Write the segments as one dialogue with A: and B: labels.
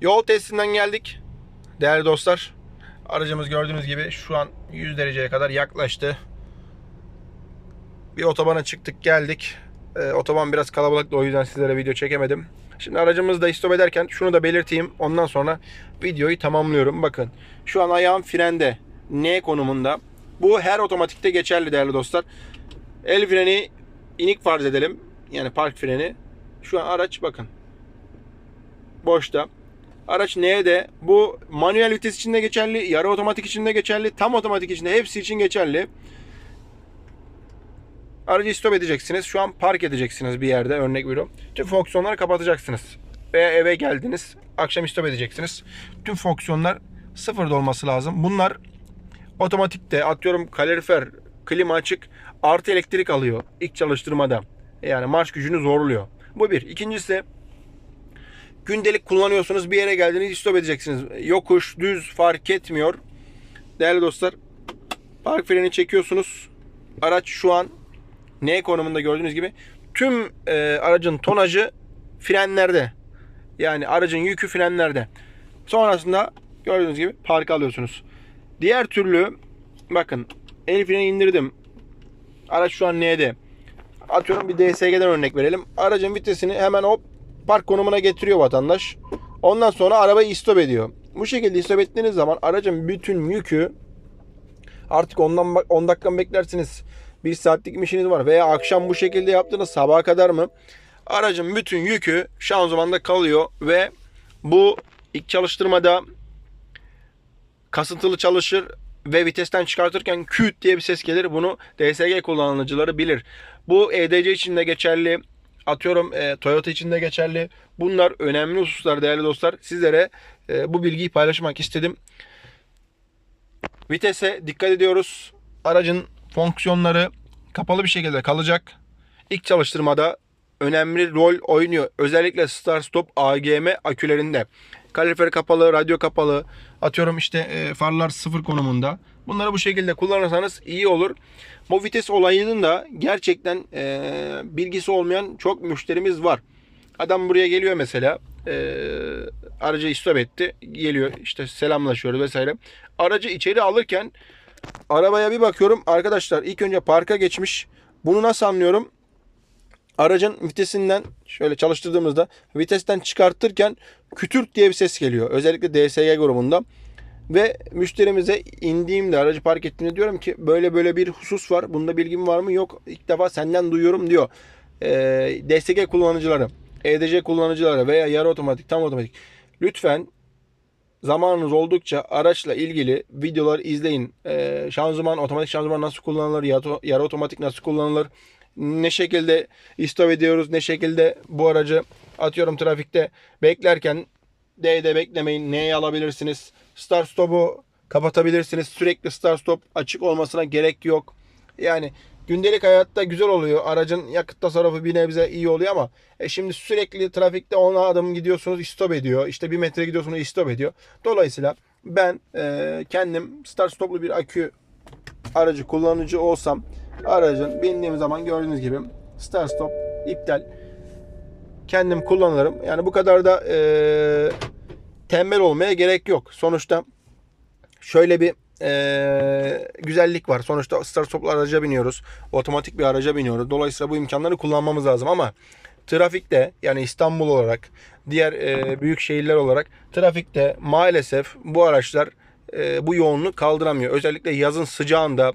A: Yol testinden geldik. Değerli dostlar. Aracımız gördüğünüz gibi şu an 100 dereceye kadar yaklaştı. Bir otobana çıktık geldik. Ee, otoban biraz kalabalıktı o yüzden sizlere video çekemedim. Şimdi aracımızda istop ederken şunu da belirteyim. Ondan sonra videoyu tamamlıyorum. Bakın şu an ayağım frende. N konumunda. Bu her otomatikte geçerli değerli dostlar. El freni inik farz edelim. Yani park freni. Şu an araç bakın. Boşta. Araç N'de. Bu manuel vites için de geçerli. Yarı otomatik için de geçerli. Tam otomatik için de hepsi için geçerli. Aracı stop edeceksiniz. Şu an park edeceksiniz bir yerde örnek veriyorum. Tüm fonksiyonları kapatacaksınız. Veya eve geldiniz. Akşam stop edeceksiniz. Tüm fonksiyonlar sıfırda olması lazım. Bunlar otomatikte atıyorum kalorifer, klima açık artı elektrik alıyor ilk çalıştırmada. Yani marş gücünü zorluyor. Bu bir. İkincisi gündelik kullanıyorsunuz bir yere geldiniz stop edeceksiniz. Yokuş, düz fark etmiyor. Değerli dostlar park freni çekiyorsunuz. Araç şu an N konumunda gördüğünüz gibi tüm e, aracın tonajı frenlerde. Yani aracın yükü frenlerde. Sonrasında gördüğünüz gibi park alıyorsunuz. Diğer türlü bakın el freni indirdim. Araç şu an N'de. Atıyorum bir DSG'den örnek verelim. Aracın vitesini hemen o park konumuna getiriyor vatandaş. Ondan sonra arabayı istop ediyor. Bu şekilde istop ettiğiniz zaman aracın bütün yükü artık ondan 10 dakika beklersiniz. Bir saatlik mi işiniz var veya akşam bu şekilde yaptınız sabaha kadar mı? Aracın bütün yükü şanzımanda kalıyor ve bu ilk çalıştırmada kasıntılı çalışır ve vitesten çıkartırken küt diye bir ses gelir. Bunu DSG kullanıcıları bilir. Bu EDC için de geçerli. Atıyorum e, Toyota için de geçerli. Bunlar önemli hususlar değerli dostlar. Sizlere e, bu bilgiyi paylaşmak istedim. Vitese dikkat ediyoruz. Aracın fonksiyonları kapalı bir şekilde kalacak. İlk çalıştırmada önemli rol oynuyor. Özellikle start stop AGM akülerinde. Kalorifer kapalı, radyo kapalı. Atıyorum işte e, farlar sıfır konumunda. Bunları bu şekilde kullanırsanız iyi olur. Bu vites olayının da gerçekten e, bilgisi olmayan çok müşterimiz var. Adam buraya geliyor mesela. E, aracı istop etti. Geliyor işte selamlaşıyoruz vesaire. Aracı içeri alırken arabaya bir bakıyorum. Arkadaşlar ilk önce parka geçmiş. Bunu nasıl anlıyorum? Aracın vitesinden şöyle çalıştırdığımızda vitesten çıkartırken kütürt diye bir ses geliyor. Özellikle DSG grubunda. Ve müşterimize indiğimde aracı park ettiğimde diyorum ki böyle böyle bir husus var. Bunda bilgim var mı? Yok. İlk defa senden duyuyorum diyor. Ee, DSG kullanıcıları, EDC kullanıcıları veya yarı otomatik, tam otomatik. Lütfen zamanınız oldukça araçla ilgili videolar izleyin. Ee, şanzıman, otomatik şanzıman nasıl kullanılır, yarı otomatik nasıl kullanılır, ne şekilde istop ediyoruz, ne şekilde bu aracı atıyorum trafikte beklerken D'de beklemeyin, N'ye alabilirsiniz. Start stop'u kapatabilirsiniz. Sürekli start stop açık olmasına gerek yok. Yani gündelik hayatta güzel oluyor. Aracın yakıt tasarrufu bir nebze iyi oluyor ama e şimdi sürekli trafikte 10 adım gidiyorsunuz stop ediyor. İşte bir metre gidiyorsunuz stop ediyor. Dolayısıyla ben e, kendim start stoplu bir akü aracı kullanıcı olsam aracın bindiğim zaman gördüğünüz gibi start stop iptal kendim kullanırım. Yani bu kadar da e, tembel olmaya gerek yok. Sonuçta şöyle bir e, güzellik var. Sonuçta start stoplu araca biniyoruz. Otomatik bir araca biniyoruz. Dolayısıyla bu imkanları kullanmamız lazım ama trafikte yani İstanbul olarak diğer e, büyük şehirler olarak trafikte maalesef bu araçlar e, bu yoğunluğu kaldıramıyor. Özellikle yazın sıcağında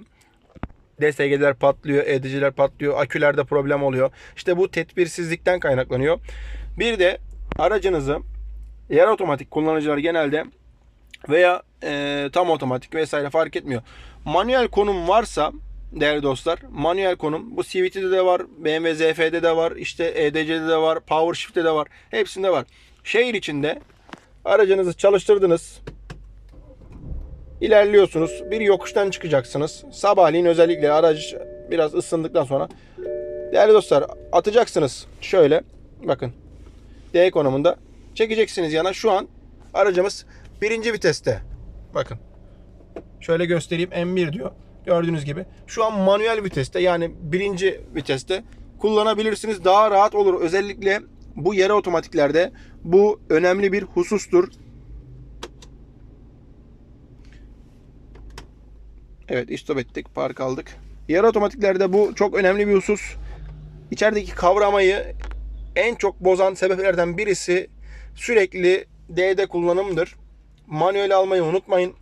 A: DSG'ler patlıyor, EDC'ler patlıyor, akülerde problem oluyor. İşte bu tedbirsizlikten kaynaklanıyor. Bir de aracınızı yarı otomatik kullanıcılar genelde veya e, tam otomatik vesaire fark etmiyor. Manuel konum varsa değerli dostlar manuel konum bu CVT'de de var, BMW ZF'de de var, işte EDC'de de var, PowerShift'te de var. Hepsinde var. Şehir içinde aracınızı çalıştırdınız ilerliyorsunuz. Bir yokuştan çıkacaksınız. Sabahleyin özellikle araç biraz ısındıktan sonra değerli dostlar atacaksınız. Şöyle bakın. D konumunda çekeceksiniz yana. Şu an aracımız birinci viteste. Bakın. Şöyle göstereyim. M1 diyor. Gördüğünüz gibi. Şu an manuel viteste yani birinci viteste kullanabilirsiniz. Daha rahat olur. Özellikle Bu yarı otomatiklerde bu önemli bir husustur. Evet istop ettik park aldık. Yarı otomatiklerde bu çok önemli bir husus. İçerideki kavramayı en çok bozan sebeplerden birisi sürekli D'de kullanımdır. Manuel almayı unutmayın.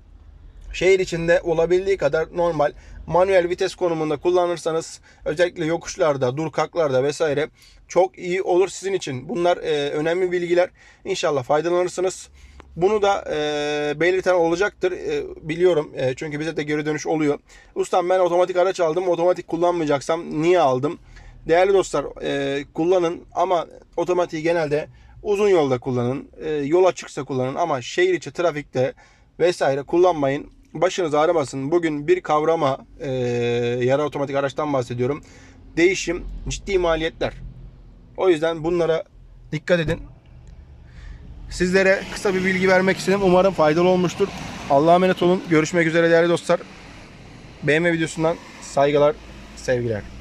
A: Şehir içinde olabildiği kadar normal manuel vites konumunda kullanırsanız özellikle yokuşlarda, dur kalklarda vesaire çok iyi olur sizin için. Bunlar e, önemli bilgiler. İnşallah faydalanırsınız. Bunu da e, belirten olacaktır. E, biliyorum e, çünkü bize de geri dönüş oluyor. Ustam ben otomatik araç aldım. Otomatik kullanmayacaksam niye aldım? Değerli dostlar e, kullanın ama otomatiği genelde uzun yolda kullanın. E, yol açıksa kullanın ama şehir içi trafikte vesaire kullanmayın. Başınız ağrımasın. Bugün bir kavrama e, yarı otomatik araçtan bahsediyorum. Değişim ciddi maliyetler. O yüzden bunlara dikkat edin. Sizlere kısa bir bilgi vermek istedim. Umarım faydalı olmuştur. Allah'a emanet olun. Görüşmek üzere değerli dostlar. BMW videosundan saygılar, sevgiler.